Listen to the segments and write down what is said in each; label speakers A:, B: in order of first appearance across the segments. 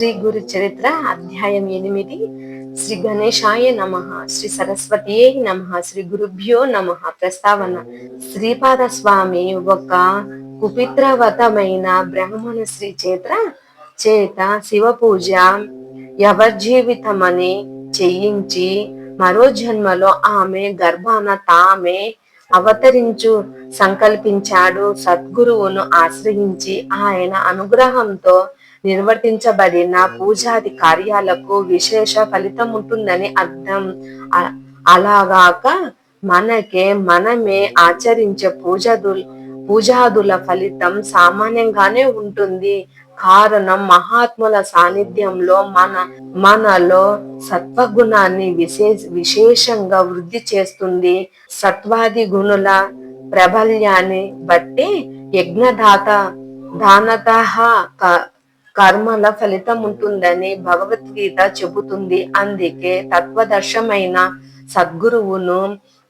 A: శ్రీ గురు చరిత్ర అధ్యాయం ఎనిమిది. శ్రీ గణేశాయ నమ శ్రీ సరస్వతియే నమ శ్రీ గురుభ్యో నమ. ప్రస్తావన శ్రీపాద స్వామి ఒక కుపిత్రవతమైన బ్రాహ్మణ శ్రీ చేత్ర చేత శివ పూజ ఎవర్జీవితమని చేయించి మరో జన్మలో ఆమె గర్భాన తామే అవతరించు సంకల్పించాడు. సద్గురువును ఆశ్రయించి ఆయన అనుగ్రహంతో నిర్వర్తించబడిన పూజాది కార్యాలకు విశేష ఫలితం ఉంటుందని అర్థం. అలాగాక మనకే మనమే ఆచరించే పూజదు పూజాదుల ఫలితం సామాన్యంగానే ఉంటుంది. కారణం మహాత్ముల సాన్నిధ్యంలో మన మనలో సత్వగుణాన్ని విశేష విశేషంగా వృద్ధి చేస్తుంది. సత్వాది గుణుల ప్రబల్యాన్ని బట్టి యజ్ఞదాత దానత కర్మల ఫలితం ఉంటుందని భగవద్గీత చెబుతుంది. అందుకే తత్వదర్శమైన సద్గురువును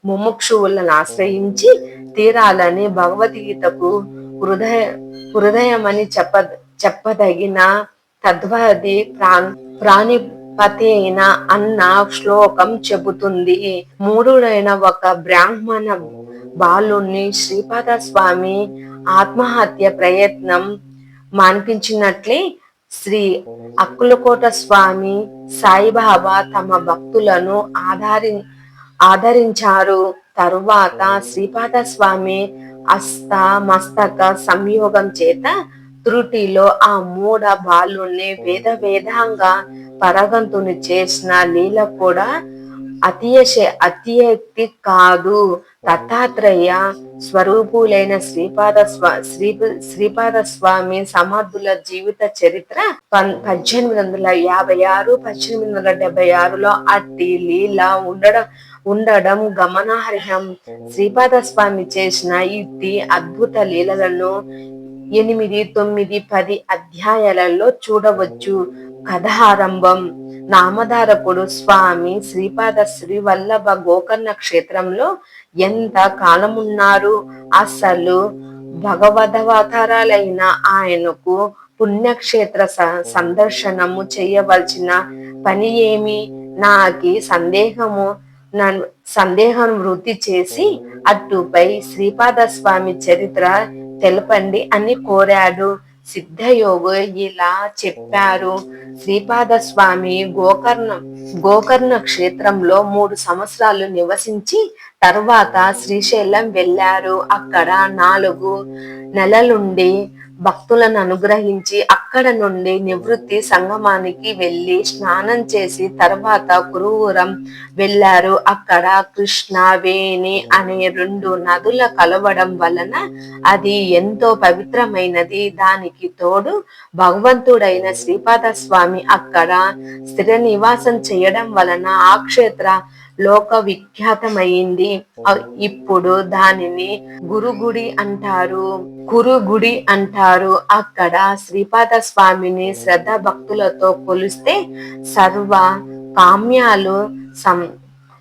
A: ముముక్షువులను ఆశ్రయించి తీరాలని భగవద్గీతకు హృదయ హృదయమని చెప్ప చెప్పదగిన తద్వాది ప్రాణ్ ప్రాణిపతి అయిన అన్న శ్లోకం చెబుతుంది. మూడుడైన ఒక బ్రాహ్మణ బాలుణ్ణి శ్రీపాద స్వామి ఆత్మహత్య ప్రయత్నం మాన్పించినట్లే శ్రీ అక్కులకోట స్వామి సాయిబాబా తమ భక్తులను ఆధారి ఆదరించారు. తరువాత శ్రీపాద స్వామి అస్త మస్తక సంయోగం చేత త్రుటిలో ఆ మూడ బాలుని వేద వేదంగా పరగంతుని చేసిన లీల కూడా అతియశ అతియక్తి కాదు. దత్తాత్రేయ స్వరూపులైన శ్రీపాద స్వా శ్రీ శ్రీపాద స్వామి సమర్థుల జీవిత చరిత్ర పన్- పద్దెనిమిది వందల యాభై ఆరు పద్దెనిమిది వందల డెబ్బై ఆరులో అట్టి లీల ఉండడం ఉండడం గమనార్హం. శ్రీపాద స్వామి చేసిన ఇట్టి అద్భుత లీలలను ఎనిమిది తొమ్మిది పది అధ్యాయాలలో చూడవచ్చు. కథారంభం నామధారకుడు స్వామి శ్రీపాద శ్రీ వల్లభ గోకర్ణ క్షేత్రంలో ఎంత కాలమున్నారు? అసలు భగవదవతారాలైన ఆయనకు పుణ్యక్షేత్ర స- సందర్శనము చేయవలసిన పని ఏమి? నాకి సందేహము నన్ను సందేహం వృద్ధి చేసి అటుపై శ్రీపాద స్వామి చరిత్ర తెలపండి అని కోరాడు. సిద్ధయోగు ఇలా చెప్పారు. శ్రీపాద స్వామి గోకర్ణ గోకర్ణ క్షేత్రంలో మూడు సంవత్సరాలు నివసించి తర్వాత శ్రీశైలం వెళ్ళారు. అక్కడ నాలుగు నెలలుండి భక్తులను అనుగ్రహించి అక్కడ నుండి నివృత్తి సంగమానికి వెళ్ళి స్నానం చేసి తర్వాత కురువురం వెళ్ళారు. అక్కడ కృష్ణ వేణి అనే రెండు నదుల కలవడం వలన అది ఎంతో పవిత్రమైనది. దానికి తోడు భగవంతుడైన శ్రీపాద స్వామి అక్కడ స్థిర నివాసం చేయడం వలన ఆ క్షేత్ర లోక విఖ్యాతమైంది ఇప్పుడు దానిని గురుగుడి అంటారు కురుగుడి అంటారు. అక్కడ శ్రీపాద స్వామిని శ్రద్ధ భక్తులతో కొలిస్తే సర్వ కామ్యాలు సం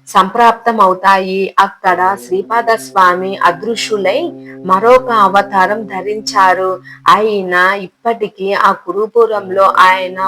A: సంప్రాప్తమవుతాయి. అక్కడ శ్రీపాద స్వామి అదృశ్యులై మరొక అవతారం ధరించారు. అయినా ఇప్పటికీ ఆ కురుపురంలో ఆయన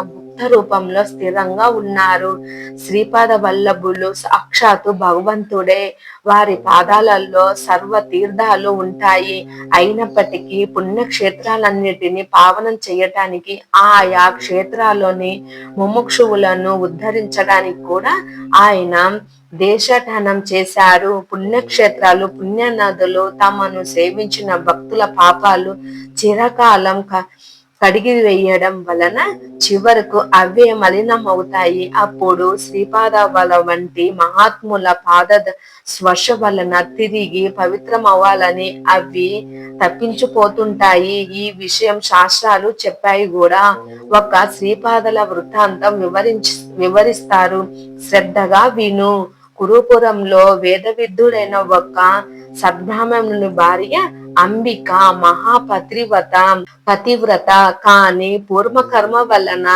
A: రూపంలో స్థిరంగా ఉన్నారు. శ్రీపాద వల్లభులు సాక్షాత్తు భగవంతుడే. వారి పాదాలలో సర్వ తీర్థాలు ఉంటాయి. అయినప్పటికీ పుణ్యక్షేత్రాలన్నిటిని పావనం చేయటానికి ఆయా క్షేత్రాల్లోని ముముక్షువులను ఉద్ధరించడానికి కూడా ఆయన దేశటనం చేశారు. పుణ్యక్షేత్రాలు పుణ్యనదులు తమను సేవించిన భక్తుల పాపాలు చిరకాలం కడిగి వేయడం వలన చివరకు అవే మలినం అవుతాయి అప్పుడు శ్రీపాదవల వంటి మహాత్ముల పాద స్పర్శ వలన తిరిగి పవిత్రమవ్వాలని అవి తప్పించిపోతుంటాయి. ఈ విషయం శాస్త్రాలు చెప్పాయి కూడా. ఒక శ్రీపాదల వృత్తాంతం వివరించి వివరిస్తారు. శ్రద్ధగా విను. కురుపురంలో వేద విద్యుడైన ఒక సద్బ్రాహ్మణుని భార్య అంబిక మహాపతివ్రత పతివ్రత. కాని పూర్వకర్మ వలన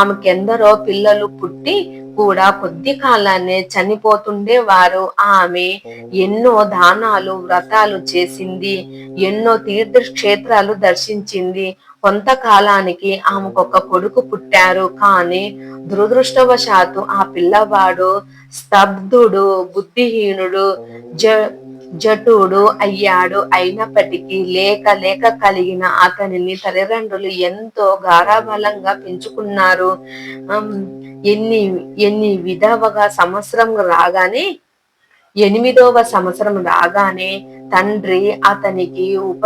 A: ఆమెకెందరో పిల్లలు పుట్టి కూడా కొద్ది కాలాన్ని చనిపోతుండేవారు. ఆమె ఎన్నో దానాలు వ్రతాలు చేసింది ఎన్నో తీర్థ క్షేత్రాలు దర్శించింది. కొంతకాలానికి ఆమెకొక కొడుకు పుట్టారు. కానీ దురదృష్టవశాత్తు ఆ పిల్లవాడు స్తబ్దుడు బుద్ధిహీనుడు జ జటుడు అయ్యాడు. అయినప్పటికీ లేక లేక కలిగిన అతనిని తల్లిదండ్రులు ఎంతో గారాబలంగా పెంచుకున్నారు. ఎన్ని ఎన్ని విధవగా సంవత్సరం రాగానే ఎనిమిదవ సంవత్సరం రాగానే తండ్రి అతనికి ఉప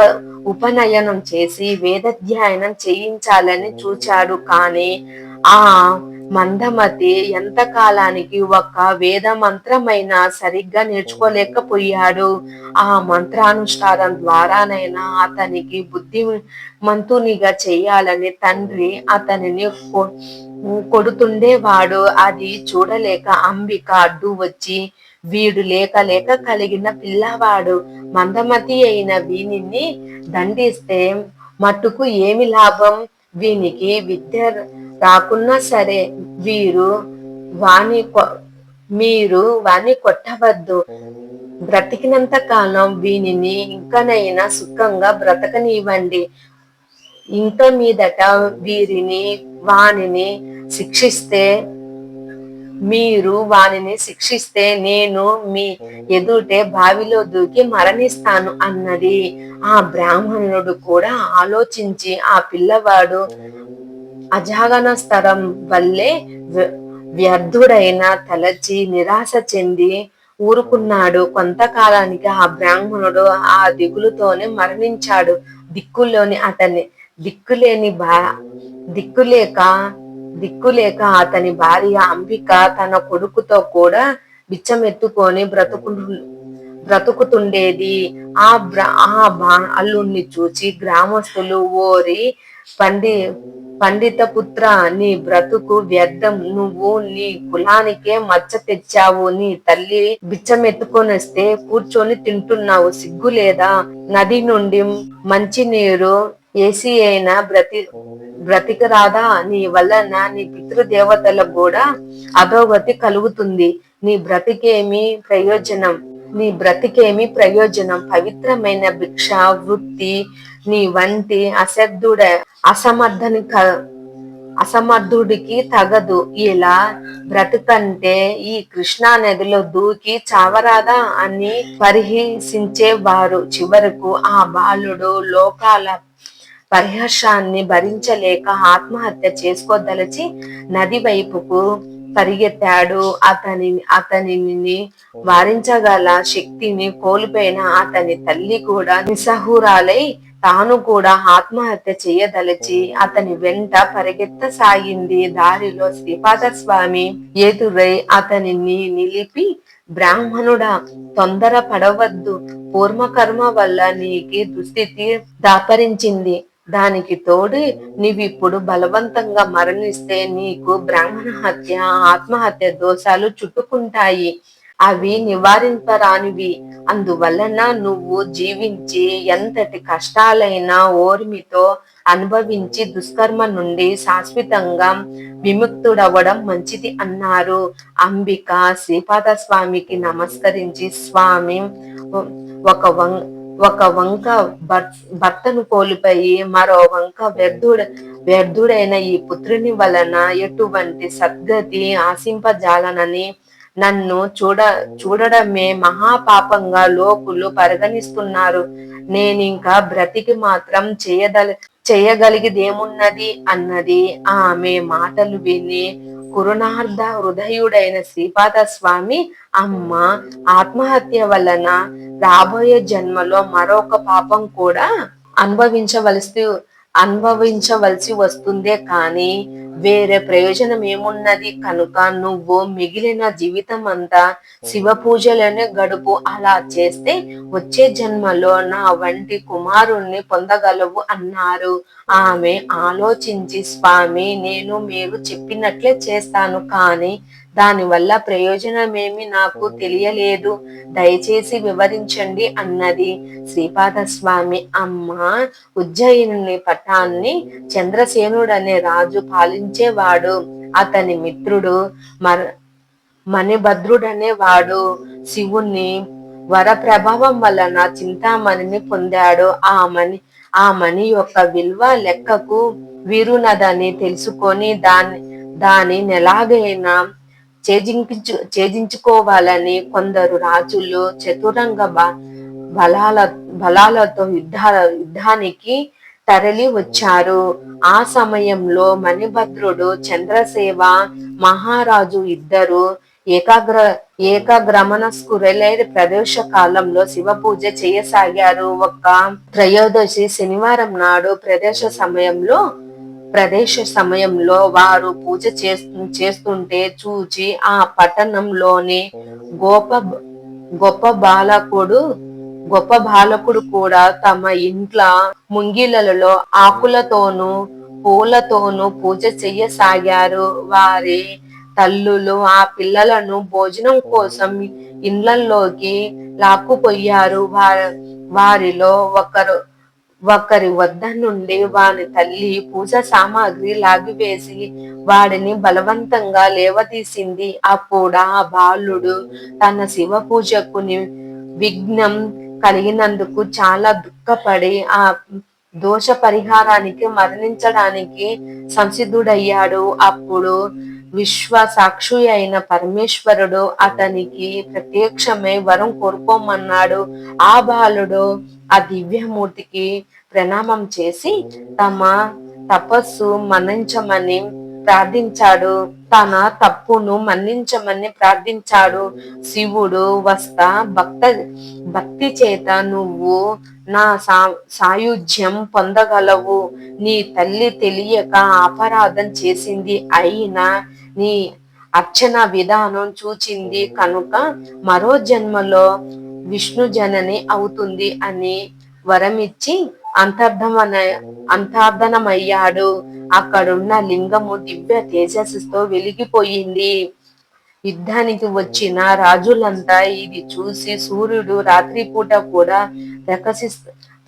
A: ఉపనయనం చేసి వేదధ్యాయనం చేయించాలని చూచాడు. కానీ ఆ మందమతి ఎంత కాలానికి ఒక వేద మంత్రమైన సరిగ్గా నేర్చుకోలేకపోయాడు. ఆ మంత్రానుష్ఠానం ద్వారానైనా అతనికి బుద్ధి మంతునిగా చేయాలని తండ్రి అతనిని కొ- కొడుతుండేవాడు. అది చూడలేక అంబిక అడ్డు వచ్చి వీడు లేక లేక కలిగిన పిల్లవాడు మందమతి అయిన వీనిని దండిస్తే మట్టుకు ఏమి లాభం? వీనికి విద్య రాకున్నా సరే వీరు వాణి కొ- మీరు వాణ్ణి కొట్టవద్దు. బ్రతికినంత కాలం వీనిని ఇంకనైనా సుఖంగా బ్రతకనివ్వండి. ఇంక మీదట వీరిని వానిని శిక్షిస్తే మీరు వానిని శిక్షిస్తే నేను మీ ఎదుటే బావిలో దూకి మరణిస్తాను అన్నది. ఆ బ్రాహ్మణుడు కూడా ఆలోచించి ఆ పిల్లవాడు అజాగన స్థలం వల్లే వ్యర్థుడైన తలచి నిరాశ చెంది ఊరుకున్నాడు. కొంతకాలానికి ఆ బ్రాహ్మణుడు ఆ దిగులుతోనే మరణించాడు. దిక్కులోని అతని దిక్కులేని బా దిక్కులేక దిక్కులేక అతని భార్య అంబిక తన కొడుకుతో కూడా బిచ్చమెత్తుకొని బ్రతుకు బ్రతుకుతుండేది. ఆ ఆ బా అల్లుణ్ణి చూచి గ్రామస్తులు ఓరి పండి పండిత పుత్ర నీ బ్రతుకు వ్యర్థం. నువ్వు నీ కులానికే మచ్చ తెచ్చావు. నీ తల్లి బిచ్చమెత్తుకొని వస్తే కూర్చొని తింటున్నావు. సిగ్గు లేదా? నది నుండి మంచినీరు ఏసీ అయినా బ్రతి బ్రతికరాదా? నీ వలన నీ పితృదేవతలకు కూడా అధోగతి కలుగుతుంది. నీ బ్రతికేమి ప్రయోజనం నీ బ్రతికేమి ప్రయోజనం. పవిత్రమైన భిక్ష వృత్తి నీ వంటి అసద్ధుడ అసమర్థని క- అసమర్థుడికి తగదు. ఇలా బ్రతుకంటే ఈ కృష్ణా నదిలో దూకి చావరాదా అని పరిహసించేవారు. చివరకు ఆ బాలుడు లోకాల పరిహర్షాన్ని భరించలేక ఆత్మహత్య చేసుకోదలచి నది వైపుకు పరిగెత్తాడు. అతని అతనిని వారించగల శక్తిని కోల్పోయిన అతని తల్లి కూడా నిస్సహురాలై తాను కూడా ఆత్మహత్య చేయదలచి అతని వెంట పరిగెత్తసాగింది. దారిలో శ్రీపాద స్వామి ఎదురై అతనిని నిలిపి బ్రాహ్మణుడా తొందర పడవద్దు పూర్వకర్మ వల్ల నీకి దుస్థితి దాపరించింది. దానికి తోడు నీవిప్పుడు బలవంతంగా మరణిస్తే నీకు బ్రాహ్మణ హత్య ఆత్మహత్య దోషాలు చుట్టుకుంటాయి. అవి నివారింపరానివి. అందువలన నువ్వు జీవించి ఎంతటి కష్టాలైనా ఓర్మితో అనుభవించి దుష్కర్మ నుండి శాశ్వతంగా విముక్తుడవడం మంచిది అన్నారు. అంబిక శ్రీపాద స్వామికి నమస్కరించి స్వామి ఒక వంగ ఒక వంక భర్తను కోల్పోయి మరో వంక వ్యర్థుడ వ్యర్థుడైన ఈ పుత్రుని వలన ఎటువంటి సద్గతి ఆశింపజాలనని నన్ను చూడ చూడడమే మహాపాపంగా లోకులు పరిగణిస్తున్నారు. నేనింకా బ్రతికి మాత్రం చేయదల చేయగలిగిదేమున్నది? అన్నది ఆమె మాటలు విని కురునార్ధ హృదయుడైన శ్రీపాద స్వామి అమ్మ ఆత్మహత్య వలన రాబోయే జన్మలో మరొక పాపం కూడా అనుభవించవలసి అనుభవించవలసి వస్తుందే కానీ వేరే ప్రయోజనం ఏమున్నది? కనుక నువ్వు మిగిలిన జీవితం అంతా శివ పూజలోనే గడుపు. అలా చేస్తే వచ్చే జన్మలో నా వంటి కుమారుణ్ణి పొందగలవు అన్నారు. ఆమె ఆలోచించి స్వామి నేను మీరు చెప్పినట్లే చేస్తాను. కానీ దానివల్ల ప్రయోజనమేమి నాకు తెలియలేదు. దయచేసి వివరించండి అన్నది. శ్రీపాద స్వామి అమ్మ ఉజ్జయిని పట్టాన్ని చంద్రసేనుడనే రాజు పాలించేవాడు. అతని మిత్రుడు మర మణిభద్రుడనే వాడు. శివుణ్ణి వర ప్రభావం వలన చింతామణిని పొందాడు. ఆ మణి ఆ మణి యొక్క విలువ లెక్కకు వీరునదని తెలుసుకొని దాన్ని దానిని ఎలాగైనా ఛేదించు ఛేదించుకోవాలని కొందరు రాజులు చతురంగ బలాల బలాలతో యుద్ధ యుద్ధానికి తరలి వచ్చారు. ఆ సమయంలో మణిభద్రుడు చంద్రసేవ మహారాజు ఇద్దరు ఏకాగ్ర ఏకాగ్రమనస్కురలే ప్రదోష కాలంలో శివ పూజ చేయసాగారు. ఒక త్రయోదశి శనివారం నాడు ప్రదేశ సమయంలో ప్రదేశ సమయంలో వారు పూజ చేస్తుంటే చూచి ఆ పట్టణంలోని గోప గొప్ప బాలకుడు గొప్ప బాలకుడు కూడా తమ ఇంట్ల ముంగిలలో ఆకులతోనూ పూలతోనూ పూజ చెయ్యసాగారు. వారి తల్లులు ఆ పిల్లలను భోజనం కోసం ఇండ్లలోకి లాక్కుపోయారు. వారిలో ఒకరు ఒకరి వద్ద నుండి వాని తల్లి పూజ సామాగ్రి లాగివేసి వాడిని బలవంతంగా లేవతీసింది అప్పుడు ఆ బాలుడు తన శివ పూజకు విఘ్నం కలిగినందుకు చాలా దుఃఖపడి ఆ దోష పరిహారానికి మరణించడానికి సంసిద్ధుడయ్యాడు. అప్పుడు విశ్వ సాక్షి అయిన పరమేశ్వరుడు అతనికి ప్రత్యక్షమై వరం కోరుకోమన్నాడు. ఆ బాలుడు ఆ దివ్యమూర్తికి ప్రణామం చేసి తమ తపస్సు మన్నించమని ప్రార్థించాడు. తన తప్పును మన్నించమని ప్రార్థించాడు. శివుడు వస్తా భక్త భక్తి చేత నువ్వు నా సా సాయుధ్యం పొందగలవు. నీ తల్లి తెలియక అపరాధం చేసింది అయినా నీ అర్చన విధానం చూచింది కనుక మరో జన్మలో విష్ణు జనని అవుతుంది అని వరమిచ్చి అంతర్ధమన అంతర్ధనమయ్యాడు. అక్కడున్న లింగము దివ్య తేజస్సుతో వెలిగిపోయింది. యుద్ధానికి వచ్చిన రాజులంతా ఇది చూసి సూర్యుడు రాత్రిపూట కూడా ప్రకాశి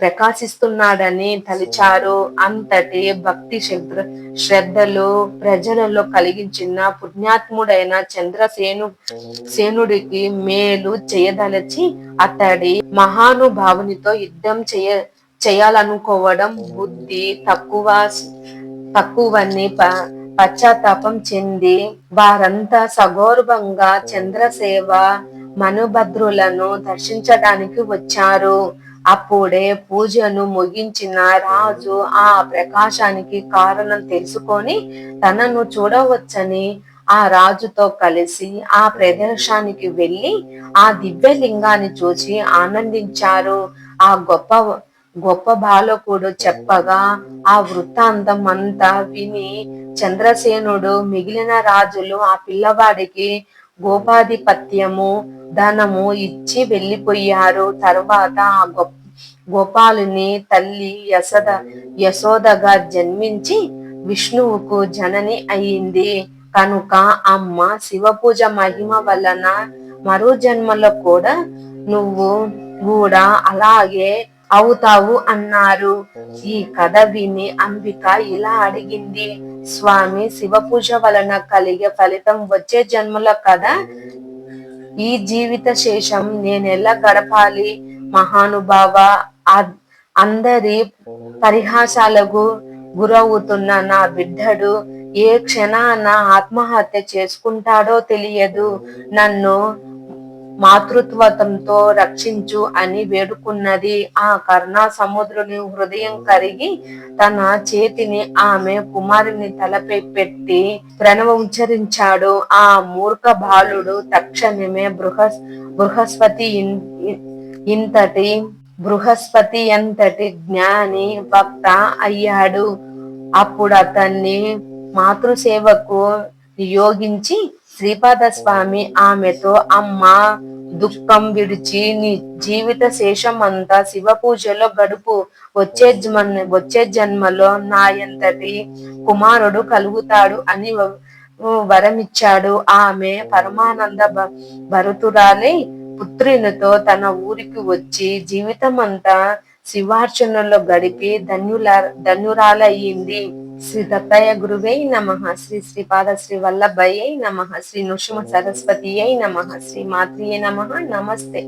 A: ప్రకాశిస్తున్నాడని తలిచారు. అంతటి భక్తి శ్రద్ధ శ్రద్ధలు ప్రజలలో కలిగించిన పుణ్యాత్ముడైన చంద్రసేను సేనుడికి మేలు చేయదలచి అతడి మహానుభావునితో యుద్ధం చేయ చేయాలనుకోవడం బుద్ధి తక్కువ తక్కువని పశ్చాత్తాపం చెంది వారంతా సగౌరవంగా చంద్రసేవ మనుభద్రులను దర్శించడానికి వచ్చారు. అప్పుడే పూజను ముగించిన రాజు ఆ ప్రకాశానికి కారణం తెలుసుకొని తనను చూడవచ్చని ఆ రాజుతో కలిసి ఆ ప్రదేశానికి వెళ్ళి ఆ దివ్యలింగాన్ని చూసి ఆనందించారు. ఆ గొప్ప గొప్ప బాలకుడు చెప్పగా ఆ వృత్తాంతం అంతా విని చంద్రసేనుడు మిగిలిన రాజులు ఆ పిల్లవాడికి గోపాధిపత్యము ధనము ఇచ్చి వెళ్ళిపోయారు. తర్వాత ఆ గొప్ప గోపాలుని తల్లి యశోద యశోదగా జన్మించి విష్ణువుకు జనని అయింది. కనుక అమ్మ శివ పూజ మహిమ వలన మరో జన్మలో కూడా నువ్వు కూడా అలాగే అవుతావు అన్నారు. ఈ కథ విని అంబిక ఇలా అడిగింది స్వామి శివ పూజ వలన కలిగే ఫలితం వచ్చే జన్మల కదా ఈ జీవిత శేషం నేనెలా గడపాలి? మహానుభావ అందరి పరిహాసాలకు గురవుతున్న నా బిడ్డడు ఏ క్షణాన ఆత్మహత్య చేసుకుంటాడో తెలియదు. నన్ను మాతృత్వతంతో రక్షించు అని వేడుకున్నది. ఆ కర్ణా సముద్రుని హృదయం కరిగి తన చేతిని ఆమె కుమారుని తలపై పెట్టి ప్రణవ ఉచ్చరించాడు. ఆ మూర్ఖ బాలుడు తక్షణమే బృహస్ బృహస్పతి ఇంతటి బృహస్పతి ఎంతటి జ్ఞాని భక్త అయ్యాడు. అప్పుడు అతన్ని మాతృసేవకు నియోగించి శ్రీపాద స్వామి ఆమెతో అమ్మ దుఃఖం విడిచి నీ జీవిత శేషం అంతా శివ పూజలో గడుపు. వచ్చే జన్మ వచ్చే జన్మలో నా ఎంతటి కుమారుడు కలుగుతాడు అని వరమిచ్చాడు. ఆమె పరమానంద భరతురాలి పుత్రునితో తన ఊరికి వచ్చి జీవితం అంతా శివార్చనలో గడిపి ధన్యుల ధన్యురాలయ్యింది శ్రీ దత్తయ్య గురువై నమ. శ్రీ శ్రీపాద శ్రీ వల్లభయ్యై నమ. శ్రీ నృషుమ సరస్వతి అయి నమ. శ్రీ మాత్రియే నమ. నమస్తే.